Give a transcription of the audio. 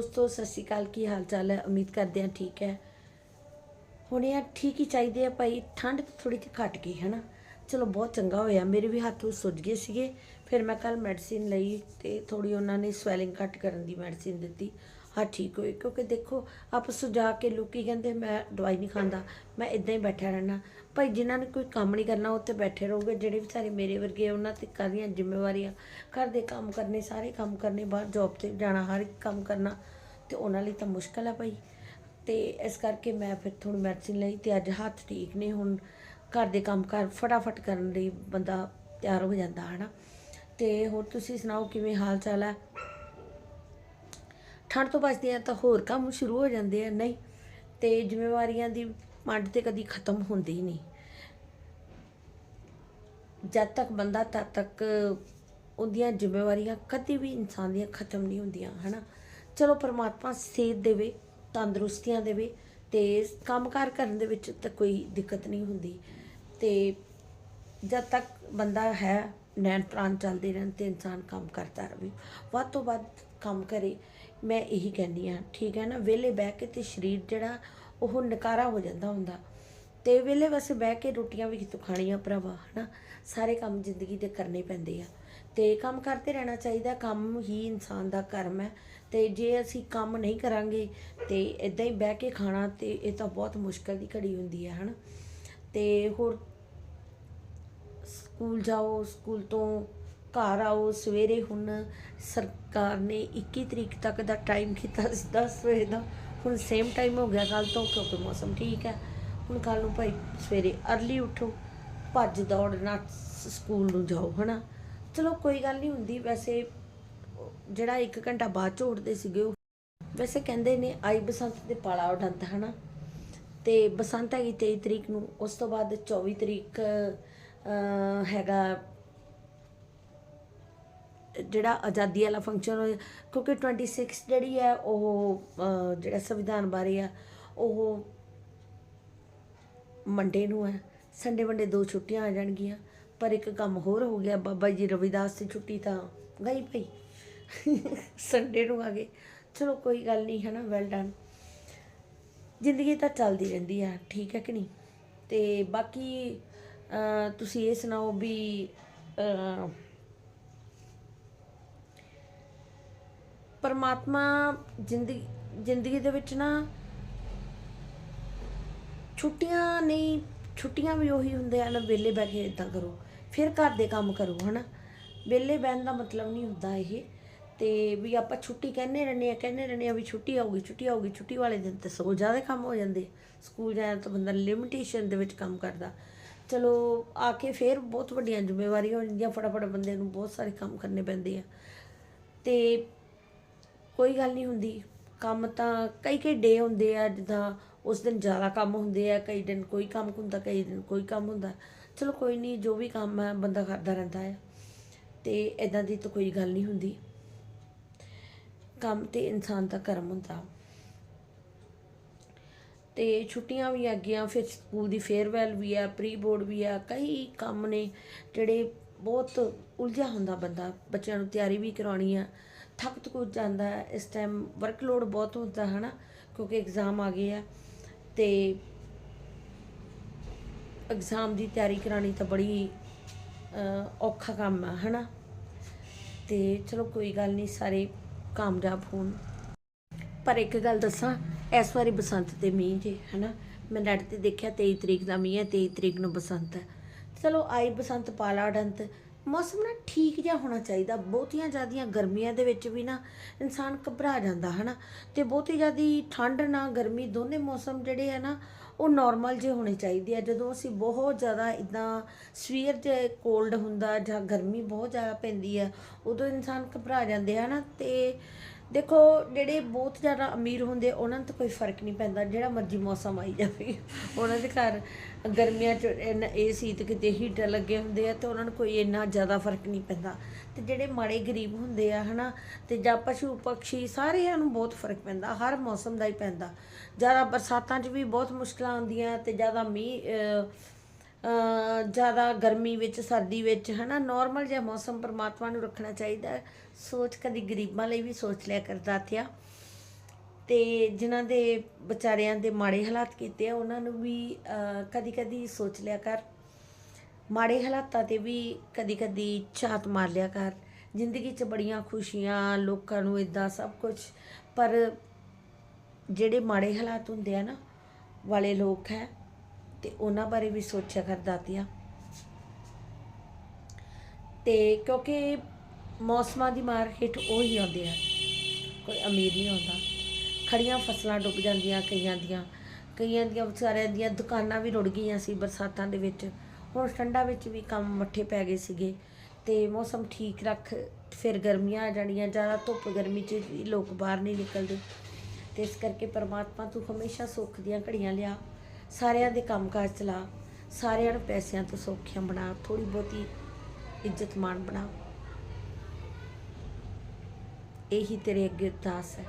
ਦੋਸਤੋ, ਸਤਿ ਸ਼੍ਰੀ ਅਕਾਲ, ਕੀ ਹਾਲ ਚਾਲ ਹੈ? ਉਮੀਦ ਕਰਦੇ ਹਾਂ ਠੀਕ ਹੈ। ਹੁਣ ਇਹ ਠੀਕ ਹੀ ਚਾਹੀਦੇ ਆ ਭਾਈ। ਠੰਡ ਥੋੜੀ ਜਿਹੀ ਘਟ ਗਈ, ਹੈ ਨਾ? ਚਲੋ, ਬਹੁਤ ਚੰਗਾ ਹੋਇਆ। ਮੇਰੇ ਵੀ ਹੱਥ ਉਹ ਸੁੱਜ ਗਏ ਸੀਗੇ। ਫਿਰ ਮੈਂ ਕੱਲ ਮੈਡੀਸਿਨ ਲਈ ਤੇ ਥੋੜੀ ਉਹਨਾਂ ਨੇ ਸਵੈਲਿੰਗ ਘਟ ਕਰਨ ਦੀ ਮੈਡੀਸਿਨ ਦਿੱਤੀ। ਹਾਂ ਠੀਕ ਹੋਏ। ਕਿਉਂਕਿ ਦੇਖੋ ਆਪ ਸੁਝਾ ਕੇ ਲੋਕੀ ਕਹਿੰਦੇ ਮੈਂ ਦਵਾਈ ਨਹੀਂ ਖਾਂਦਾ ਮੈਂ ਇਦਾਂ ਹੀ ਬੈਠਾ ਰਹਿਣਾ। ਭਾਈ ਜਿਨ੍ਹਾਂ ਨੇ ਕੋਈ ਕੰਮ ਨਹੀਂ ਕਰਨਾ ਉੱਥੇ ਬੈਠੇ ਰਹੋਗੇ। ਜਿਹੜੇ ਵਿਚਾਰੇ ਮੇਰੇ ਵਰਗੇ ਆ, ਉਹਨਾਂ ਤੇ ਕਾਹਦੀਆਂ ਜ਼ਿੰਮੇਵਾਰੀਆਂ। ਘਰ ਦੇ ਕੰਮ ਕਰਨੇ ਸਾਰੇ ਕੰਮ ਕਰਨੇ ਬਾਹਰ ਜੌਬ ਤੇ ਜਾਣਾ ਹਰ ਇੱਕ ਕੰਮ ਕਰਨਾ ਤੇ ਉਹਨਾਂ ਲਈ ਤਾਂ ਮੁਸ਼ਕਲ ਆ ਭਾਈ। ਤੇ ਇਸ ਕਰਕੇ ਮੈਂ ਫਿਰ ਥੋੜੀ ਮੈਡੀਸਿਨ ਲਈ ਤੇ ਅੱਜ ਹੱਥ ਠੀਕ ਨੇ ਹੁਣ ਘਰ ਦੇ ਕੰਮ ਕਰ ਫਟਾਫਟ ਕਰਨ ਲਈ ਬੰਦਾ ਤਿਆਰ ਹੋ ਜਾਂਦਾ ਹਨਾ? ਤੇ ਹੋਰ ਤੁਸੀਂ ਸੁਣਾਓ ਕਿਵੇਂ ਹਾਲ ਚਾਲ ਹੈ ਠੰਡ ਤੋਂ ਬਚਦੇ ਆ ਤਾਂ ਹੋਰ ਕੰਮ ਸ਼ੁਰੂ ਹੋ ਜਾਂਦੇ ਆ, ਨਹੀਂ। ਤੇ ਜ਼ਿੰਮੇਵਾਰੀਆਂ ਦੀ ਮੰਡ ਤੇ ਕਦੀ ਖਤਮ ਹੁੰਦੀ ਹੀ ਨਹੀਂ। ਜਦ ਤੱਕ ਬੰਦਾ ਤਦ ਤੱਕ ਉਹਦੀਆਂ ਜ਼ਿੰਮੇਵਾਰੀਆਂ ਕਦੀ ਵੀ ਇਨਸਾਨ ਦੀਆਂ ਖਤਮ ਨਹੀਂ ਹੁੰਦੀਆਂ, ਹਨਾ। ਚਲੋ ਪਰਮਾਤਮਾ ਸੇਧ ਦੇਵੇ, ਤੰਦਰੁਸਤੀਆਂ ਦੇਵੇ ਤੇ ਕੰਮਕਾਰ ਕਰਨ ਦੇ ਵਿੱਚ ਤਾਂ ਕੋਈ ਦਿੱਕਤ ਨਹੀਂ ਹੁੰਦੀ। ਤੇ ਜਦ ਤੱਕ ਬੰਦਾ ਹੈ ਨੈਣ ਪ੍ਰਾਣ ਚੱਲਦੇ ਰਹਿਣ ਤੇ ਇਨਸਾਨ ਕੰਮ ਕਰਦਾ ਰਹੇ, ਵੱਧ ਤੋਂ ਵੱਧ ਕੰਮ ਕਰੇ ਮੈਂ ਇਹੀ ਕਹਿੰਦੀ ਆ ਠੀਕ ਹੈ ਨਾ? ਵਿਹਲੇ ਬਹਿ ਕੇ ਤੇ ਸਰੀਰ ਜਿਹੜਾ, ਉਹ ਨਕਾਰਾ ਹੋ ਜਾਂਦਾ ਹੁੰਦਾ। ਤੇ ਵਿਹਲੇ ਵਸੇ ਬਹਿ ਕੇ ਰੋਟੀਆਂ ਵੀ ਕਿਤੋਂ ਖਾਣੀਆਂ ਭਰਾਵਾ, ਹਨਾ? ਸਾਰੇ ਕੰਮ ਜ਼ਿੰਦਗੀ ਦੇ ਕਰਨੇ ਪੈਂਦੇ ਆ। ਤੇ ਕੰਮ ਕਰਦੇ ਰਹਿਣਾ ਚਾਹੀਦਾ, ਕੰਮ ਹੀ ਇਨਸਾਨ ਦਾ ਕਰਮ ਹੈ। ਤੇ ਜੇ ਅਸੀਂ ਕੰਮ ਨਹੀਂ ਕਰਾਂਗੇ, ਤੇ ਇਦਾਂ ਹੀ ਬਹਿ ਕੇ ਖਾਣਾ, ਤੇ ਇਹ ਤਾਂ ਬਹੁਤ ਮੁਸ਼ਕਲ ਦੀ ਘੜੀ ਹੁੰਦੀ ਹੈ, ਹਨਾ? ਤੇ ਹੋਰ, ਸਕੂਲ ਜਾਓ, ਸਕੂਲ ਤੋਂ ਘਰ ਆਓ, ਸਵੇਰੇ ਹੁਣ ਸਰਕਾਰ ਨੇ 21 ਤਰੀਕ ਤੱਕ ਦਾ ਟਾਈਮ ਕੀਤਾ ਸੀ 10 ਵਜੇ ਦਾ। ਹੁਣ ਸੇਮ ਟਾਈਮ ਹੋ ਗਿਆ ਕੱਲ ਤੋਂ, ਕਿਉਂਕਿ ਮੌਸਮ ਠੀਕ ਹੈ। ਹੁਣ ਕੱਲ ਨੂੰ ਭਾਈ ਸਵੇਰੇ ਅਰਲੀ ਉਠੋ, ਭੱਜ ਦੌੜ ਨਾ ਸਕੂਲ ਨੂੰ ਜਾਓ, ਹਨਾ? ਚਲੋ ਕੋਈ ਗੱਲ ਨਹੀਂ ਹੁੰਦੀ, ਵੈਸੇ ਜਿਹੜਾ 1 ਘੰਟਾ ਬਾਅਦ ਚ ਉੱਠਦੇ ਸੀਗੇ ਉਹ। ਵੈਸੇ ਕਹਿੰਦੇ ਨੇ ਆਈ ਬਸੰਤ ਦੇ ਪਾਲਾ ਉਡੰਤ ਹਨਾ? ਤੇ ਬਸੰਤ ਹੈਗੀ 23 ਤਰੀਕ ਨੂੰ, ਉਸ ਤੋਂ ਬਾਅਦ 24 ਤਰੀਕ ਹੈਗਾ ਜਿਹੜਾ ਆਜ਼ਾਦੀ ਵਾਲਾ ਫੰਕਸ਼ਨ ਹੋਇਆ, ਕਿਉਂਕਿ 26 ਜਿਹੜੀ ਹੈ ਉਹ ਜਿਹੜਾ ਸੰਵਿਧਾਨ ਬਾਰੇ ਆ, ਉਹ ਮੰਡੇ ਨੂੰ ਹੈ, ਸੰਡੇ ਮੰਡੇ ਦੋ ਛੁੱਟੀਆਂ ਆ ਜਾਣਗੀਆਂ, ਪਰ ਇੱਕ ਕੰਮ ਹੋਰ ਹੋ ਗਿਆ, ਬਾਬਾ ਜੀ ਰਵਿਦਾਸ ਦੀ ਛੁੱਟੀ ਤਾਂ ਗਈ ਪਈ, ਸੰਡੇ ਨੂੰ ਆ ਗਏ, ਚਲੋ ਕੋਈ ਗੱਲ ਨਹੀਂ ਹੈ ਨਾ ਵੈਲ ਡਨ ਜ਼ਿੰਦਗੀ ਤਾਂ ਚੱਲਦੀ ਰਹਿੰਦੀ ਆ, ਠੀਕ ਹੈ ਕਿ ਨਹੀਂ? ਤੇ ਬਾਕੀ ਤੁਸੀਂ ਇਹ ਸੁਣਾਓ ਵੀ ਪਰਮਾਤਮਾ ਜ਼ਿੰਦਗੀ ਜ਼ਿੰਦਗੀ ਦੇ ਵਿੱਚ ਨਾ ਛੁੱਟੀਆਂ ਨਹੀਂ, ਛੁੱਟੀਆਂ ਵੀ ਉਹੀ ਹੁੰਦੇ ਆ ਨਾ ਵਿਹਲੇ ਬਹਿ ਕੇ ਇਦਾਂ ਕਰੋ, ਫਿਰ ਘਰ ਦੇ ਕੰਮ ਕਰੋ, ਹਨਾ? ਵਿਹਲੇ ਬਹਿਣ ਦਾ ਮਤਲਬ ਨਹੀਂ ਹੁੰਦਾ ਇਹ, ਤੇ ਵੀ ਆਪਾਂ ਛੁੱਟੀ ਕਹਿੰਦੇ ਰਹਿੰਦੇ ਆ ਕਹਿੰਦੇ ਰਹਿੰਦੇ ਆ ਵੀ ਛੁੱਟੀ ਆਊਗੀ ਛੁੱਟੀ ਆਊਗੀ, ਛੁੱਟੀ ਵਾਲੇ ਦਿਨ ਤੇ ਸਗੋਂ ਜ਼ਿਆਦਾ ਕੰਮ ਹੋ ਜਾਂਦੇ, ਸਕੂਲ ਜਾਣ ਤਾਂ ਬੰਦਾ ਲਿਮਿਟੇਸ਼ਨ ਦੇ ਵਿੱਚ ਕੰਮ ਕਰਦਾ। ਚਲੋ, ਆ ਕੇ ਫਿਰ ਬਹੁਤ ਵੱਡੀਆਂ ਜ਼ਿੰਮੇਵਾਰੀਆਂ ਹੋ ਜਾਂਦੀਆਂ, ਫਟਾਫਟ ਬੰਦੇ ਨੂੰ ਬਹੁਤ ਸਾਰੇ ਕੰਮ ਕਰਨੇ ਪੈਂਦੇ ਆ। ਤੇ ਕੋਈ ਗੱਲ ਨਹੀਂ ਹੁੰਦੀ। ਕੰਮ ਤਾਂ ਕਈ ਕਈ ਡੇ ਹੁੰਦੇ ਆ, ਜਿੱਦਾਂ ਉਸ ਦਿਨ ਜ਼ਿਆਦਾ ਕੰਮ ਹੁੰਦੇ ਆ, ਕਈ ਦਿਨ ਕੋਈ ਕੰਮ ਹੁੰਦਾ, ਕਈ ਦਿਨ ਕੋਈ ਕੰਮ ਹੁੰਦਾ। ਚਲੋ ਕੋਈ ਨਹੀਂ, ਜੋ ਵੀ ਕੰਮ ਹੈ ਬੰਦਾ ਕਰਦਾ ਰਹਿੰਦਾ ਹੈ ਤੇ ਇਦਾਂ ਦੀ ਤਾਂ ਕੋਈ ਗੱਲ ਨਹੀਂ ਹੁੰਦੀ। ਕੰਮ ਤੇ ਇਨਸਾਨ ਦਾ ਕਰਮ ਹੁੰਦਾ। ਤੇ ਛੁੱਟੀਆਂ ਵੀ ਆ ਫਿਰ ਸਕੂਲ ਦੀ ਫੇਅਰਵੈਲ ਵੀ ਆ ਪ੍ਰੀ ਬੋਰਡ ਵੀ ਆ, ਕਈ ਕੰਮ ਨੇ ਜਿਹੜੇ ਬਹੁਤ ਉਲਝਿਆ ਹੁੰਦਾ ਬੰਦਾ। ਬੱਚਿਆਂ ਨੂੰ ਤਿਆਰੀ ਵੀ ਕਰਾਉਣੀ ਆ। ਥੱਕ ਥਕੁ ਜਾਂਦਾ ਹੈ। ਇਸ ਟਾਈਮ ਵਰਕਲੋਡ ਬਹੁਤ ਹੁੰਦਾ ਹੈ ਨਾ ਕਿਉਂਕਿ ਐਗਜ਼ਾਮ ਆ ਗਏ ਆ ਤੇ ਐਗਜ਼ਾਮ ਦੀ ਤਿਆਰੀ ਕਰਾਣੀ ਤਾਂ ਬੜੀ ਔਖਾ ਕੰਮ ਆ ਹਨਾ। ਤੇ ਚਲੋ ਕੋਈ ਗੱਲ ਨਹੀਂ, ਸਾਰੇ ਕਾਮਯਾਬ ਹੋਣ। ਪਰ ਇੱਕ ਗੱਲ ਦੱਸਾਂ, ਇਸ ਵਾਰੀ ਬਸੰਤ ਤੇ ਮੀਂਹ ਜੇ, ਹਨਾ। ਮੈਂ ਨੈਟ ਤੇ ਦੇਖਿਆ 23 ਤਰੀਕ ਦਾ ਮੀਂਹ ਹੈ 23 ਤਰੀਕ ਨੂੰ ਬਸੰਤ ਹੈ। ਚਲੋ ਆਈ ਬਸੰਤ ਪਾਲਾ ਡੰਤ ਮੌਸਮ ਨਾ ਠੀਕ ਜਿਹਾ ਹੋਣਾ ਚਾਹੀਦਾ। ਬਹੁਤੀਆਂ ਜ਼ਿਆਦੀਆਂ ਗਰਮੀਆਂ ਦੇ ਵਿੱਚ ਵੀ ਨਾ ਇਨਸਾਨ ਘਬਰਾ ਜਾਂਦਾ, ਹਨਾ? ਤੇ ਬਹੁਤੀ ਜ਼ਿਆਦੀ ਠੰਡ ਨਾ, ਗਰਮੀ ਦੋਨੇ ਮੌਸਮ ਜਿਹੜੇ ਆ ਨਾ, ਉਹ ਨਾਰਮਲ ਜਿਹੇ ਹੋਣੇ ਚਾਹੀਦੇ ਆ। ਜਦੋਂ ਅਸੀਂ ਬਹੁਤ ਜ਼ਿਆਦਾ ਇਦਾਂ ਸਵੀਅਰ ਜੇ ਕੋਲਡ ਹੁੰਦਾ ਜਾਂ ਗਰਮੀ ਬਹੁਤ ਜ਼ਿਆਦਾ ਪੈਂਦੀ ਆ, ਉਦੋਂ ਇਨਸਾਨ ਘਬਰਾ ਜਾਂਦੇ ਆ ਨਾ ਤੇ ਦੇਖੋ, ਜਿਹੜੇ ਬਹੁਤ ਜ਼ਿਆਦਾ ਅਮੀਰ ਹੁੰਦੇ, ਉਹਨਾਂ ਨੂੰ ਤਾਂ ਕੋਈ ਫ਼ਰਕ ਨਹੀਂ ਪੈਂਦਾ, ਜਿਹੜਾ ਮਰਜ਼ੀ ਮੌਸਮ ਆਈ ਜਾਵੇ। ਉਹਨਾਂ ਦੇ ਘਰ ਗਰਮੀਆਂ ਚ ਏਸੀ ਤੇ ਕਿਤੇ ਹੀਟਰ ਲੱਗੇ ਹੁੰਦੇ ਆ, ਤੇ ਉਹਨਾਂ ਨੂੰ ਕੋਈ ਇੰਨਾ ਜ਼ਿਆਦਾ ਫ਼ਰਕ ਨਹੀਂ ਪੈਂਦਾ। ਤੇ ਜਿਹੜੇ ਮਾੜੇ ਗਰੀਬ ਹੁੰਦੇ ਆ, ਹਨਾ, ਤੇ ਜਾਂ ਪਸ਼ੂ ਪੰਛੀ ਸਾਰਿਆਂ ਨੂੰ ਬਹੁਤ ਫ਼ਰਕ ਪੈਂਦਾ, ਹਰ ਮੌਸਮ ਦਾ ਹੀ ਪੈਂਦਾ। ਜ਼ਿਆਦਾ ਬਰਸਾਤਾਂ 'ਚ ਵੀ ਬਹੁਤ ਮੁਸ਼ਕਲਾਂ ਆਉਂਦੀਆਂ ਤੇ ਜ਼ਿਆਦਾ ਮੀਂਹ ਜ਼ਿਆਦਾ ਗਰਮੀ ਵਿੱਚ, ਸਰਦੀ ਵਿੱਚ, ਹਨਾ ਨਾਰਮਲ ਜਿਹਾ ਮੌਸਮ ਪਰਮਾਤਮਾ ਨੂੰ ਰੱਖਣਾ ਚਾਹੀਦਾ ਸੋਚ ਕਦੀ ਗਰੀਬਾਂ ਲਈ ਵੀ ਸੋਚ ਲਿਆ ਕਰਦਾ ਥਿਆ ਤੇ ਜਿਨ੍ਹਾਂ ਦੇ ਵਿਚਾਰਿਆਂ ਦੇ ਮਾੜੇ ਹਾਲਾਤ ਕੀਤੇ ਆ, ਉਹਨਾਂ ਨੂੰ ਵੀ ਕਦੀ ਕਦੀ ਸੋਚ ਲਿਆ ਕਰ। ਮਾੜੇ ਹਾਲਾਤਾਂ ਤੇ ਵੀ ਕਦੀ ਕਦੀ ਝਾਤ ਮਾਰ ਲਿਆ ਕਰ। ਜ਼ਿੰਦਗੀ 'ਚ ਬੜੀਆਂ ਖੁਸ਼ੀਆਂ, ਲੋਕਾਂ ਨੂੰ ਇਦਾਂ ਸਭ ਕੁਝ ਪਰ ਜਿਹੜੇ ਮਾੜੇ ਹਾਲਾਤ ਹੁੰਦੇ ਆ ਨਾ, ਵਾਲੇ ਲੋਕ ਹੈ ਤੇ ਉਹਨਾਂ ਬਾਰੇ ਵੀ ਸੋਚਿਆ ਕਰ ਦਾਤਿਆ ਤੇ ਕਿਉਂਕਿ ਮੌਸਮਾਂ ਦੀ ਮਾਰ ਹੇਠ ਉਹ ਹੀ ਆਉਂਦੇ ਆ। ਕੋਈ ਅਮੀਰ ਨਹੀਂ ਆਉਂਦਾ। ਖੜੀਆਂ ਫਸਲਾਂ ਡੁੱਬ ਜਾਂਦੀਆਂ ਕਈਆਂ ਦੀਆਂ। ਕਈਆਂ ਦੀਆਂ ਵਿਚਾਰਿਆਂ ਦੀਆਂ ਦੁਕਾਨਾਂ ਵੀ ਰੁੜ ਗਈਆਂ ਸੀ ਬਰਸਾਤਾਂ ਦੇ ਵਿੱਚ। ਹੁਣ ਠੰਡਾ ਵਿੱਚ ਵੀ ਕੰਮ ਮੱਠੇ ਪੈ ਗਏ ਸੀਗੇ। ਤੇ ਮੌਸਮ ਠੀਕ ਰੱਖ ਫਿਰ ਗਰਮੀਆਂ ਆ ਜਾਣੀਆਂ। ਜ਼ਿਆਦਾ ਧੁੱਪ ਗਰਮੀ 'ਚ ਵੀ ਲੋਕ ਬਾਹਰ ਨਹੀਂ ਨਿਕਲਦੇ। ਤੇ ਇਸ ਕਰਕੇ ਪਰਮਾਤਮਾ ਤੂੰ ਹਮੇਸ਼ਾ ਸੁੱਖ ਦੀਆਂ ਘੜੀਆਂ ਲਿਆ। ਸਾਰਿਆਂ ਦੇ ਕੰਮਕਾਜ ਚਲਾ, ਸਾਰਿਆਂ ਨੂੰ ਪੈਸਿਆਂ ਤੋਂ ਸੌਖੀਆਂ ਬਣਾ ਥੋੜੀ ਬਹੁਤੀ ਇੱਜ਼ਤ ਮਾਣ ਬਣਾ। ਇਹੀ ਤੇਰੇ ਅੱਗੇ ਅਰਦਾਸ ਹੈ।